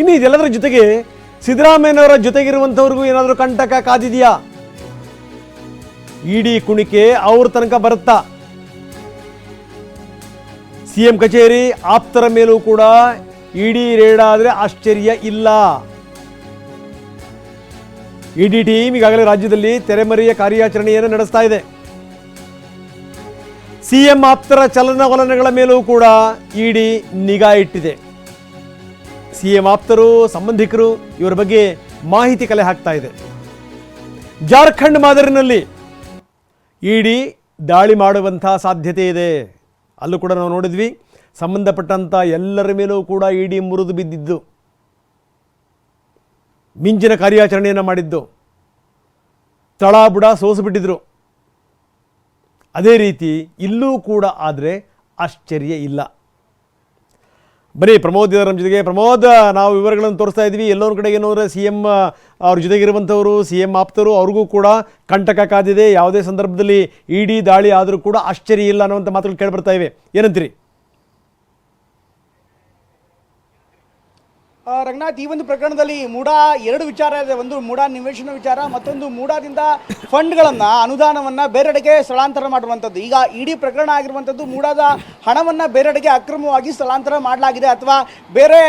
ಇನ್ನು ಇದೆಲ್ಲದರ ಜೊತೆಗೆ ಸಿದ್ದರಾಮಯ್ಯನವರ ಜೊತೆಗಿರುವಂಥವ್ರಿಗೂ ಏನಾದರೂ ಕಂಟಕ ಕಾದಿದೆಯಾ? ಇಡಿ ಕುಣಿಕೆ ಅವ್ರ ತನಕ ಬರುತ್ತಾ? ಸಿಎಂ ಕಚೇರಿ ಆಪ್ತರ ಮೇಲೂ ಕೂಡ ಇಡಿ ರೇಡ್ ಆದರೆ ಆಶ್ಚರ್ಯ ಇಲ್ಲ. ಇಡಿ ಟೀಮ್ ಈಗಾಗಲೇ ರಾಜ್ಯದಲ್ಲಿ ತೆರೆಮರೆಯ ಕಾರ್ಯಾಚರಣೆಯನ್ನು ನಡೆಸ್ತಾ ಇದೆ. ಸಿಎಂ ಆಪ್ತರ ಚಲನವಲನಗಳ ಮೇಲೂ ಕೂಡ ಇಡಿ ನಿಗಾ ಇಟ್ಟಿದೆ. ಸಿಎಂ ಆಪ್ತರು, ಸಂಬಂಧಿಕರು ಇವರ ಬಗ್ಗೆ ಮಾಹಿತಿ ಕಲೆ ಹಾಕ್ತಾ ಇದೆ. ಜಾರ್ಖಂಡ್ ಮಾದರಿನಲ್ಲಿ ಇಡಿ ದಾಳಿ ಮಾಡುವಂಥ ಸಾಧ್ಯತೆ ಇದೆ. ಅಲ್ಲೂ ಕೂಡ ನಾವು ನೋಡಿದ್ವಿ ಸಂಬಂಧಪಟ್ಟಂಥ ಎಲ್ಲರ ಮೇಲೂ ಕೂಡ ಇಡಿ ಮುರಿದು ಬಿದ್ದಿದ್ದು. ಮಿಂಚಿನ ಕಾರ್ಯಾಚರಣೆಯನ್ನು ಮಾಡಿದ್ದು. ತಳ ಬುಡ ಸೋಸಿಬಿಟ್ಟಿದ್ರು ಅದೇ ರೀತಿ ಇಲ್ಲೂ ಕೂಡ ಆದರೆ ಆಶ್ಚರ್ಯ ಇಲ್ಲ. ಬನ್ನಿ, ಪ್ರಮೋದ್ ಇದ್ದಾರೆ ನಮ್ಮ ಜೊತೆಗೆ. ಪ್ರಮೋದ್, ನಾವು ವಿವರಗಳನ್ನು ತೋರಿಸ್ತಾ ಇದ್ವಿ ಎಲ್ಲರ ಕಡೆ ಏನು ಅಂದರೆ ಸಿ ಎಂ ಅವ್ರ ಜೊತೆಗಿರುವಂಥವರು ಸಿ ಎಂ ಆಪ್ತರು, ಅವ್ರಿಗೂ ಕೂಡ ಕಂಟಕ ಕಾದಿದೆ. ಯಾವುದೇ ಸಂದರ್ಭದಲ್ಲಿ ಇಡಿ ದಾಳಿ ಆದರೂ ಕೂಡ ಆಶ್ಚರ್ಯ ಇಲ್ಲ ಅನ್ನುವಂಥ ಮಾತುಗಳು ಕೇಳಿಬರ್ತಾ ಇವೆ. ಏನಂತೀರಿ? ರಂಗನಾಥ್, ಈ ಒಂದು ಪ್ರಕರಣದಲ್ಲಿ ಮೂಡಾ ಎರಡು ವಿಚಾರ ಇದೆ. ಒಂದು ಮೂಡಾ ನಿವೇಶನ ವಿಚಾರ, ಮತ್ತೊಂದು ಮೂಡಾದಿಂದ ಫಂಡ್ಗಳನ್ನ, ಅನುದಾನವನ್ನ ಬೇರೆಡೆಗೆ ಸ್ಥಳಾಂತರ ಮಾಡುವಂಥದ್ದು. ಈಗ ಇಡೀ ಪ್ರಕರಣ ಆಗಿರುವಂಥದ್ದು ಮೂಡಾದ ಹಣವನ್ನ ಬೇರೆಡೆಗೆ ಅಕ್ರಮವಾಗಿ ಸ್ಥಳಾಂತರ ಮಾಡಲಾಗಿದೆ ಅಥವಾ ಬೇರೆ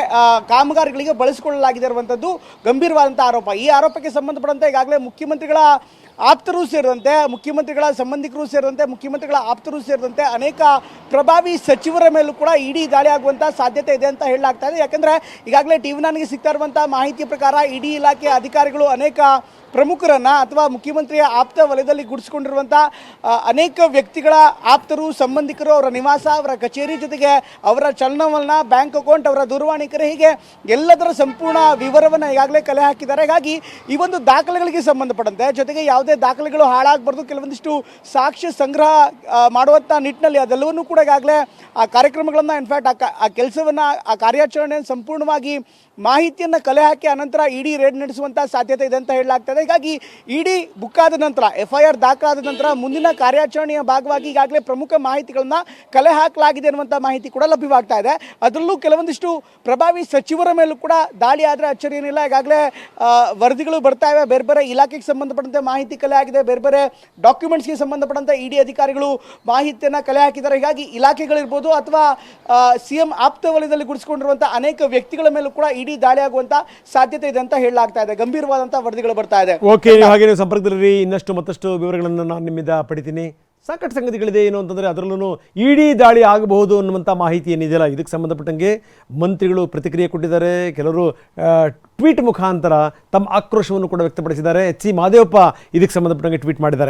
ಕಾಮಗಾರಿಗಳಿಗೆ ಬಳಸಿಕೊಳ್ಳಲಾಗಿದೆ ಇರುವಂಥದ್ದು ಗಂಭೀರವಾದಂಥ ಆರೋಪ. ಈ ಆರೋಪಕ್ಕೆ ಸಂಬಂಧಪಟ್ಟಂತೆ ಈಗಾಗಲೇ ಮುಖ್ಯಮಂತ್ರಿಗಳ ಆಪ್ತರು ಸೇರಿದಂತೆ ಮುಖ್ಯಮಂತ್ರಿಗಳ, ಸಂಬಂಧಿಕರು ಸೇರಿದಂತೆ ಮುಖ್ಯಮಂತ್ರಿಗಳ ಆಪ್ತರು ಸೇರಿದಂತೆ ಅನೇಕ ಪ್ರಭಾವಿ ಸಚಿವರ ಮೇಲೂ ಕೂಡ ಇಡಿ ದಾಳಿ ಆಗುವಂಥ ಸಾಧ್ಯತೆ ಇದೆ ಅಂತ ಹೇಳಲಾಗ್ತಾ ಇದೆ. ಯಾಕಂದರೆ ಈಗಾಗಲೇ ಟಿವಿ ನನಗೆ ಸಿಗ್ತಾ ಇರುವಂಥ ಮಾಹಿತಿ ಪ್ರಕಾರ ಇಡಿ ಇಲಾಖೆ ಅಧಿಕಾರಿಗಳು ಅನೇಕ ಪ್ರಮುಖರನ್ನ ಅಥವಾ ಮುಖ್ಯಮಂತ್ರಿಯ ಆಪ್ತ ವಲಯದಲ್ಲಿ ಗುಡಿಸ್ಕೊಂಡಿರುವಂಥ ಅನೇಕ ವ್ಯಕ್ತಿಗಳ ಆಪ್ತರು, ಸಂಬಂಧಿಕರು, ಅವರ ನಿವಾಸ, ಅವರ ಕಚೇರಿ ಜೊತೆಗೆ ಅವರ ಚಲನವಲನ, ಬ್ಯಾಂಕ್ ಅಕೌಂಟ್, ಅವರ ದೂರವಾಣಿ ಕರೆ ಹೀಗೆ ಎಲ್ಲದರ ಸಂಪೂರ್ಣ ವಿವರವನ್ನು ಈಗಾಗಲೇ ಕಲೆ ಹಾಕಿದ್ದಾರೆ. ಹಾಗಾಗಿ ಈ ಒಂದು ದಾಖಲೆಗಳಿಗೆ ಸಂಬಂಧಪಟ್ಟಂತೆ ಜೊತೆಗೆ ಯಾವುದೇ ದಾಖಲೆಗಳು ಹಾಳಾಗಬಾರ್ದು. ಕೆಲವೊಂದಿಷ್ಟು ಸಾಕ್ಷ್ಯ ಸಂಗ್ರಹ ಮಾಡುವಂಥ ನಿಟ್ಟಿನಲ್ಲಿ ಅದೆಲ್ಲವನ್ನೂ ಕೂಡ ಈಗಾಗಲೇ ಆ ಕಾರ್ಯಕ್ರಮಗಳನ್ನು ಇನ್ಫ್ಯಾಕ್ಟ್ ಆ ಕೆಲಸವನ್ನು, ಆ ಕಾರ್ಯಾಚರಣೆಯನ್ನು ಸಂಪೂರ್ಣವಾಗಿ ಮಾಹಿತಿಯನ್ನು ಕಲೆ ಹಾಕಿ ಅನಂತರ ಇಡಿ ರೇಡ್ ನಡೆಸುವಂಥ ಸಾಧ್ಯತೆ ಇದೆ ಅಂತ ಹೇಳಲಾಗ್ತದೆ. ಹೀಗಾಗಿ ಇಡಿ ಬುಕ್ ಆದ ನಂತರ ಎಫ್ ಐ ಆರ್ ದಾಖಲಾದ ನಂತರ ಮುಂದಿನ ಕಾರ್ಯಾಚರಣೆಯ ಭಾಗವಾಗಿ ಈಗಾಗಲೇ ಪ್ರಮುಖ ಮಾಹಿತಿಗಳನ್ನು ಕಲೆ ಹಾಕಲಾಗಿದೆ ಅನ್ನುವಂಥ ಮಾಹಿತಿ ಕೂಡ ಲಭ್ಯವಾಗ್ತಾ ಇದೆ. ಅದರಲ್ಲೂ ಕೆಲವೊಂದಿಷ್ಟು ಪ್ರಭಾವಿ ಸಚಿವರ ಮೇಲೂ ಕೂಡ ದಾಳಿ ಆದರೆ ಅಚ್ಚರಿ ಏನಿಲ್ಲ ಈಗಾಗಲೇ ವರದಿಗಳು ಬರ್ತಾ ಇವೆ. ಬೇರೆ ಬೇರೆ ಇಲಾಖೆಗೆ ಸಂಬಂಧಪಟ್ಟಂತೆ ಮಾಹಿತಿ ಕಲೆ ಹಾಕಿದೆ ಬೇರೆ ಬೇರೆ ಡಾಕ್ಯುಮೆಂಟ್ಸ್ಗೆ ಸಂಬಂಧಪಟ್ಟಂತಹ ಇಡಿ ಅಧಿಕಾರಿಗಳು ಮಾಹಿತಿಯನ್ನು ಕಲೆ ಹಾಕಿದ್ದಾರೆ. ಹೀಗಾಗಿ ಇಲಾಖೆಗಳಿರ್ಬೋದು ಅಥವಾ ಸಿ ಎಂ ಆಪ್ತ ವಲಯದಲ್ಲಿ ಗುಡಿಸಿಕೊಂಡಿರುವಂಥ ಅನೇಕ ವ್ಯಕ್ತಿಗಳ ಮೇಲೂ ಕೂಡ ಇಡಿ ದಾಳಿ ಆಗುವಂಥ ಸಾಧ್ಯತೆ ಇದೆ ಅಂತ ಹೇಳಲಾಗ್ತಾ ಇದೆ. ಗಂಭೀರವಾದಂಥ ವರದಿಗಳು ಬರ್ತಾ ಇದೆ. ಓಕೆ ಹಾಗೆ ಸಂಪರ್ಕದಲ್ಲಿ ಇನ್ನಷ್ಟು ಮತ್ತಷ್ಟು ವಿವರಗಳನ್ನು ನಾನು ನಿಮ್ಮಿಂದ ಪಡಿತೀನಿ. ಸಾಕಷ್ಟು ಸಂಗತಿಗಳಿದೆ ಏನು ಅಂತಂದರೆ ಅದರಲ್ಲೂ ಇಡೀ ದಾಳಿ ಆಗಬಹುದು ಅನ್ನುವಂಥ ಮಾಹಿತಿ ಏನಿದೆಯಲ್ಲ ಇದಕ್ಕೆ ಸಂಬಂಧಪಟ್ಟಂಗೆ ಮಂತ್ರಿಗಳು ಪ್ರತಿಕ್ರಿಯೆ ಕೊಟ್ಟಿದ್ದಾರೆ. ಕೆಲವರು ಟ್ವೀಟ್ ಮುಖಾಂತರ ತಮ್ಮ ಆಕ್ರೋಶವನ್ನು ಕೂಡ ವ್ಯಕ್ತಪಡಿಸಿದ್ದಾರೆ. ಎಚ್ ಸಿ ಮಾದೇವಪ್ಪ ಇದಕ್ಕೆ ಸಂಬಂಧಪಟ್ಟಂಗೆ ಟ್ವೀಟ್ ಮಾಡಿದ್ದಾರೆ.